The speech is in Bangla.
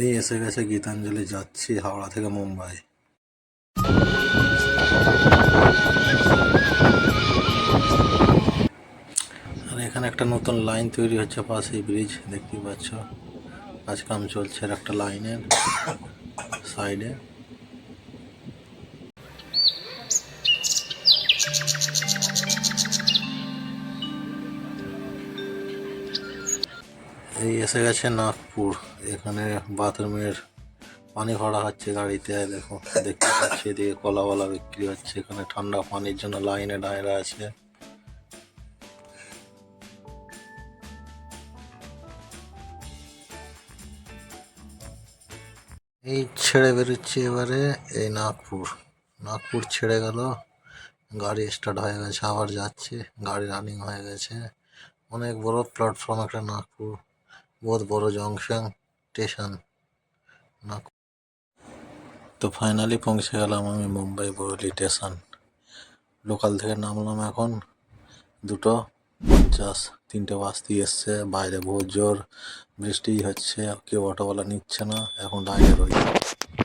এই এসে গেছে গীতাঞ্জলি, যাচ্ছি হাওড়া থেকে মুম্বাই। আর এখানে একটা নতুন লাইন তৈরি হচ্ছে পাশেই ব্রিজ, দেখতেই পাচ্ছ। কাজ কাম চলছে একটা লাইনের সাইডে। এই এসে গেছে নাগপুর। এখানে বাথরুমের পানি ভরা হচ্ছে গাড়িতে, দেখো, দেখতে পাচ্ছি এদিকে কলাওয়ালা বিক্রি হচ্ছে, এখানে ঠান্ডা পানির জন্য লাইনে দাঁড়িয়ে আছে। এই ছেড়ে বেরোচ্ছি এবারে, এই নাগপুর। নাগপুর ছেড়ে গেল, গাড়ি স্টার্ট হয়ে গেছে, আবার যাচ্ছে, গাড়ি রানিং হয়ে গেছে। অনেক বড় প্ল্যাটফর্ম একটা নাগপুর। বহুত বড় জংশন, স্টেশন। তো ফাইনালি পৌঁছে গেলাম আমি মুম্বাই বরলি স্টেশন। লোকাল থেকে নামলাম এখন। দুটো পঞ্চাশ, তিনটে বাস দিয়ে এসছে। বাইরে বহুত জোর বৃষ্টি হচ্ছে, কেউ অটোওয়ালা নিচ্ছে না, এখন দাঁড়িয়ে রয়েছে।